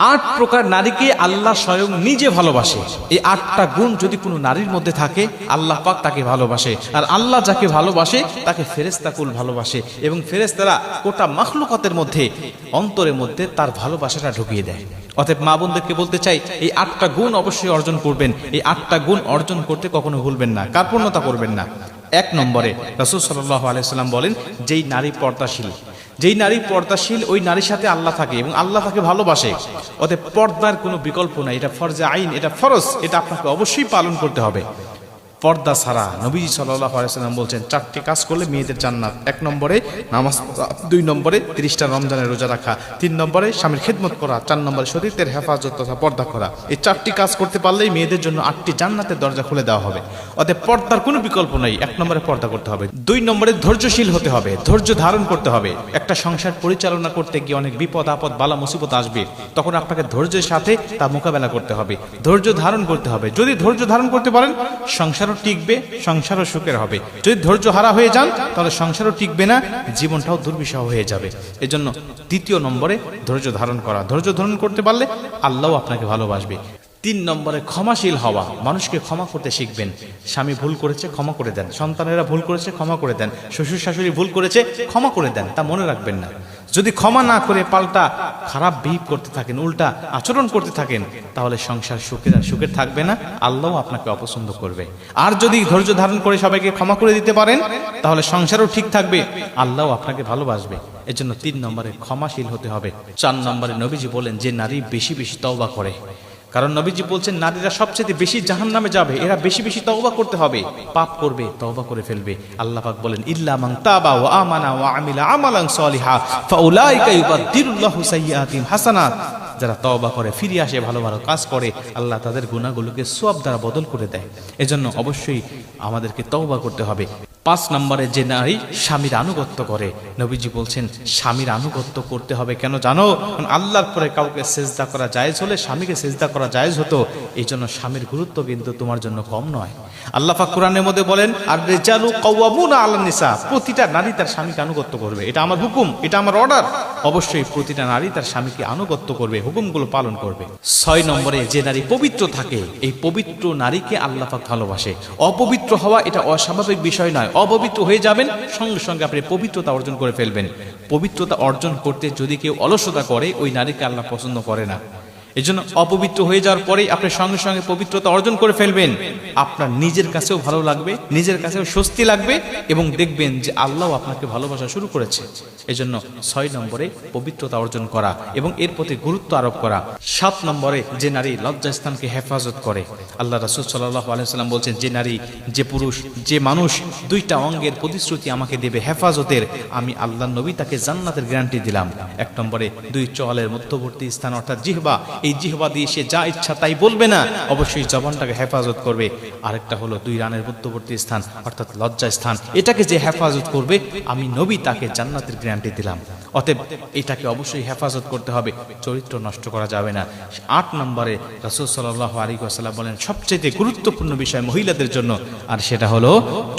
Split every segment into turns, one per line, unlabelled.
আট প্রকার নারীকে আল্লাহ স্বয়ং নিজে ভালোবাসে। এই আটটা গুণ যদি কোনো নারীর মধ্যে থাকে, আল্লাহ পাক তাকে ভালোবাসে। আর আল্লাহ যাকে ভালোবাসে, তাকে ফেরেস্তাকুল ভালোবাসে। এবং ফেরেস্তারা গোটা মাখলুকাতের মধ্যে, অন্তরের মধ্যে তার ভালোবাসাটা ঢুকিয়ে দেয়। অতএব মা বোনদেরকে বলতে চাই, এই আটটা গুণ অবশ্যই অর্জন করবেন। এই আটটা গুণ অর্জন করতে কখনো ভুলবেন না, কার্পণ্যতা করবেন না। এক নম্বরে রসুল সাল্লাহ আলাইসাল্লাম বলেন, যেই নারী পর্দাশীল যেই নারী পর্দাশীল, ওই নারীর সাথে আল্লাহ থাকে এবং আল্লাহ তাকে ভালোবাসে। অতএব পর্দার কোনো বিকল্প নাই, এটা ফরজে আইন, এটা ফরজ, এটা আপনাকে অবশ্যই পালন করতে হবে। পর্দা ছাড়া। সাল্লাহ আলাইসাল্লাম বলছেন, চারটি কাজ করলে মেয়েদের জান্নাত। এক নম্বরে নামাজ দুই নম্বরে তিরিশটা রমজানের রোজা রাখা, তিন নম্বরে স্বামীর খেদমত করা, চার নম্বরে শরীরের হেফাজত তথা পর্দা করা। এই চারটি কাজ করতে পারলেই মেয়েদের জন্য আটটি জান্নাতের দরজা খুলে দেওয়া হবে। অতএব পর্দার কোনো বিকল্প নেই, এক নম্বরে পর্দা করতে হবে, দুই নম্বরে ধৈর্যশীল হতে হবে, ধৈর্য ধারণ করতে হবে। একটা সংসার পরিচালনা করতে গিয়ে অনেক বিপদ, আপদ, বালা, মুসিবত আসবে। তখন আপনাকে ধৈর্যের সাথে তা মোকাবেলা করতে হবে, ধৈর্য ধারণ করতে হবে। যদি ধৈর্য ধারণ করতে পারেন সংসারও টিকবে, সংসারও সুখের হবে। যদি ধৈর্য হারা হয়ে যান, তাহলে সংসারও টিকবে না, জীবনটাও দুর্বিষহ হয়ে যাবে। এজন্য দ্বিতীয় নম্বরে ধৈর্য ধারণ করা। ধৈর্য ধারণ করতে পারলে আল্লাহ আপনাকে ভালোবাসবে। তিন নম্বরে ক্ষমাশীল হওয়া। মানুষকে ক্ষমা করতে শিখবেন। স্বামী ভুল করেছে, ক্ষমা করে দেন। সন্তানেরা ভুল করেছে, ক্ষমা করে দেন। শ্বশুর শাশুড়ি ভুল করেছে, ক্ষমা করে দেন। তা মনে রাখবেন না। যদি ক্ষমা না করে পাল্টা খারাপ বিহেভ করতে থাকেন, উল্টা আচরণ করতে থাকেন, তাহলে সংসার সুখের আর সুখের থাকবে না। আল্লাহ আপনাকে অপছন্দ করবে। আর যদি ধৈর্য ধারণ করে সবাইকে ক্ষমা করে দিতে পারেন, তাহলে সংসারও ঠিক থাকবে। আল্লাহ আপনাকে ভালোবাসবে। এজন্য তিন নম্বরে ক্ষমাশীল হতে হবে। চার নম্বরে নবীজি বলেন, যে নারী বেশি বেশি তওবা করে কারণ নবীজি বলছেন, নারীরা সবচেয়ে বেশি জাহান নামে যাবে, এরা বেশি বেশি তওবা করতে হবে। পাপ করবে, তওবা করে ফেলবে। আল্লাহ পাক বলেন, ইল্লা মান তাবা ওয়া আমানা ওয়া আমিলা আমালান সলিহা, ফাউলাইকা ইউবাদদিরুল্লাহু সাইয়্যাতিহিম হাসানাত। যারা তওবা করে ফিরে আসে, ভালো ভালো কাজ করে, আল্লাহ তাদের গুণাগুলোকে সব দ্বারা বদল করে দেয়। এজন্য অবশ্যই আমাদেরকে তওবা করতে হবে। পাঁচ নম্বরে যে নারী স্বামীর আনুগত্য করে, নবীজি বলছেন, স্বামীর আনুগত্য করতে হবে কেন জানো? আল্লাহর পরে কাউকে সেজদা করা জায়েজ হলে স্বামীকে সেজদা করা জায়েজ হতো এই জন্য স্বামীর গুরুত্ব কিন্তু তোমার জন্য কম নয়। আল্লাহ কোরআনের মধ্যে বলেন আর রেজালু কওয়ামুনা আল্লাহ নিসা প্রতিটা নারী তার স্বামীকে আনুগত্য করবে। এটা আমার হুকুম, এটা আমার অর্ডার। অবশ্যই প্রতিটা নারী তার স্বামীকে আনুগত্য করবে, হুকুমগুলো পালন করবে। ছয় নম্বরে যে নারী পবিত্র থাকে, এই পবিত্র নারীকে আল্লাপাক ভালোবাসে। অপবিত্র হওয়া এটা অস্বাভাবিক বিষয় নয়। অপবিত্র হয়ে যাবেন, সঙ্গে সঙ্গে আপনি পবিত্রতা অর্জন করে ফেলবেন। পবিত্রতা অর্জন করতে যদি কেউ অলসতা করে, ওই নারীকে আল্লাহ পছন্দ করে না। এই জন্য অপবিত্র হয়ে যাওয়ার পরেই আপনি সঙ্গে সঙ্গে পবিত্রতা অর্জন করে ফেলবেন। আপনার নিজের কাছেও ভালো লাগবে, নিজের কাছেও স্বস্তি লাগবে এবং দেখবেন যে আল্লাহ আপনাকে ভালোবাসা শুরু করেছে। এজন্য ছয় নম্বরে পবিত্রতা অর্জন করা এবং এর প্রতি গুরুত্ব আরোপ করা। সাত নম্বরে যে নারী লজ্জাস্থানকে হেফাজত করে। আল্লাহ রাসুল সাল্লাহ আলাইসাল্লাম বলছেন, যে নারী, যে পুরুষ, যে মানুষ দুইটা অঙ্গের প্রতিশ্রুতি আমাকে দেবে হেফাজতের, আমি আল্লাহ নবী তাকে জান্নাতের গ্যারান্টি দিলাম। এক নম্বরে দুই চলের মধ্যবর্তী স্থান অর্থাৎ জিহবা এই জিহবা দিয়ে সে যা ইচ্ছা তাই বলবে না। অবশ্যই জবানটাকে হেফাজত করবে। আরেকটা হলো দুই রানের মধ্যবর্তী স্থান, অর্থাৎ লজ্জা স্থান। এটাকে যে হেফাজত করবে, আমি নবী তাকে জান্নাতের গ্যারান্টি দিলাম। অতএব এটাকে অবশ্যই হেফাজত করতে হবে, চরিত্র নষ্ট করা যাবে না। আট নম্বরে রাসুল সাল্লাহ আলী আসাল্লাম বলেন সবচেয়ে গুরুত্বপূর্ণ বিষয় মহিলাদের জন্য, আর সেটা হলো,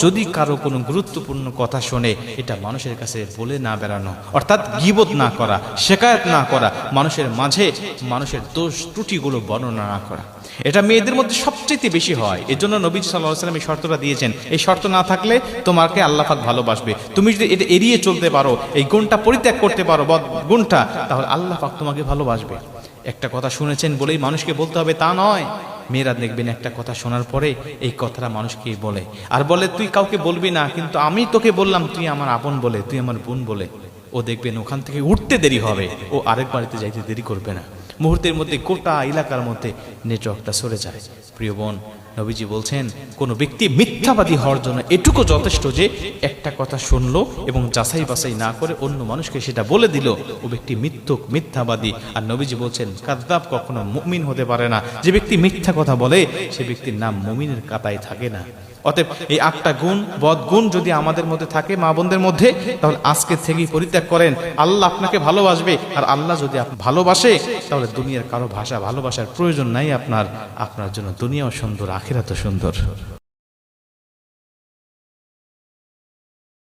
যদি কারও কোনো গুরুত্বপূর্ণ কথা শোনে, এটা মানুষের কাছে বলে না বেড়ানো, অর্থাৎ গিবত না করা শেখায়ত না করা, মানুষের মাঝে মানুষের দোষ ত্রুটিগুলো বর্ণনা না করা। এটা মেয়েদের মধ্যে সবচেয়ে বেশি হয়। এর জন্য নবী সাল্লাহ সাল্লাম এই শর্তটা দিয়েছেন। এই শর্ত না থাকলে তোমাকে আল্লাহাক ভালোবাসবে। তুমি যদি এটা এড়িয়ে চলতে পারো, এই গুণটা পরিত্যাগ করতে পারো গুণটা, তাহলে আল্লাহ পাক তোমাকে ভালোবাসবে। একটা কথা শুনেছেন বলেই মানুষকে বলতে হবে, তা নয়। মেয়েরা দেখবেন একটা কথা শোনার পরে এই কথাটা মানুষকে বলে। আর বলে, তুই কাউকে বলবি না, কিন্তু আমি তোকে বললাম, তুই আমার আপন বলে, তুই আমার বোন বলে। ও দেখবেন ওখান থেকে উঠতে দেরি হবে। ও আরেক বাড়িতে যাইতে দেরি করবে না। মুহূর্তের মধ্যে গোটা এলাকার মধ্যে নেটওয়ার্কটা সরে যায়। প্রিয় বোন, নবীজি বলছেন, কোনো ব্যক্তি মিথ্যাবাদী হওয়ার জন্য এটুকু যথেষ্ট যে একটা কথা শুনলো এবং যাচাই বাছাই না করে অন্য মানুষকে সেটা বলে দিল, ও ব্যক্তি মিথ্যুক, মিথ্যাবাদী। আর নবীজি বলছেন, কাদ্দাব কখনো মুমিন হতে পারে না। যে ব্যক্তি মিথ্যা কথা বলে, সে ব্যক্তির নাম মুমিনের কাতায় থাকে না। অতএব এই আটটা গুণ, বদ গুণ যদি আমাদের মধ্যে থাকে, মা বোনদের মধ্যে, তাহলে আজকে থেকেই পরিত্যাগ করেন। আল্লাহ আপনাকে ভালোবাসবে, আর আল্লাহ যদি ভালোবাসে তাহলে দুনিয়ার কারও ভাষা ভালোবাসার প্রয়োজন নাই আপনার আপনার জন্য দুনিয়াও সুন্দর আখেরাতও সুন্দর।